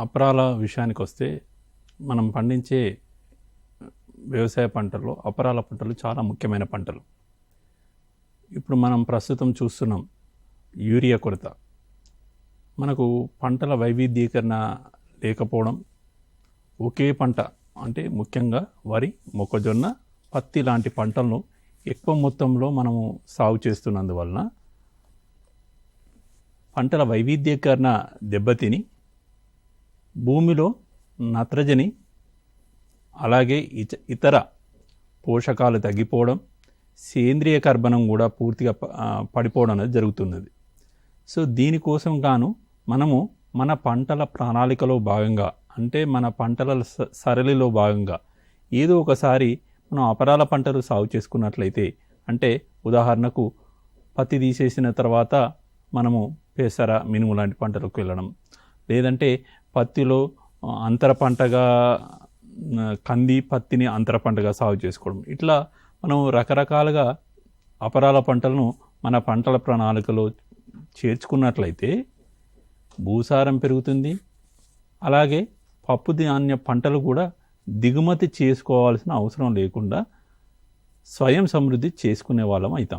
అపరాల విషయానికి వస్తే మనం పండించే వ్యవసాయ పంటల్లో అపరాల పంటలు చాలా ముఖ్యమైన పంటలు. ఇప్పుడు మనం ప్రస్తుతం చూస్తున్నాం యూరియా కొరత. మనకు పంటల వైవిధ్యీకరణ లేకపోవడం ఒకే పంట అంటే ముఖ్యంగా వరి మొక్కజొన్న పత్తి లాంటి పంటలను ఎక్కువ మొత్తంలో మనము సాగు చేస్తున్నందువలన పంటల వైవిధ్యీకరణ దెబ్బతిని భూమిలో నత్రజని అలాగే ఇచ ఇతర పోషకాలు తగ్గిపోవడం సేంద్రియ కర్బనం కూడా పూర్తిగా పడిపోవడం అనేది జరుగుతున్నది. సో దీనికోసం గాను మనము మన పంటల ప్రణాళికలో భాగంగా అంటే మన పంటల స- సరళిలో భాగంగా ఏదో ఒకసారి మనం అపరాల పంటలు సాగు చేసుకున్నట్లయితే అంటే ఉదాహరణకు పత్తి తీసేసిన తర్వాత మనము పెసర మినుము లాంటి పంటలకు వెళ్ళడం లేదంటే పత్తిలో అంతర పంటగా కంది పత్తిని అంతర పంటగా సాగు చేసుకోవడం. ఇట్లా మనం రకరకాలుగా అపరాల పంటలను మన పంటల ప్రణాళికలో చేర్చుకున్నట్లయితే భూసారం పెరుగుతుంది. అలాగే పప్పు ధాన్య పంటలు కూడా దిగుమతి చేసుకోవాల్సిన అవసరం లేకుండా స్వయం సమృద్ధి చేసుకునే వాళ్ళం అవుతాం.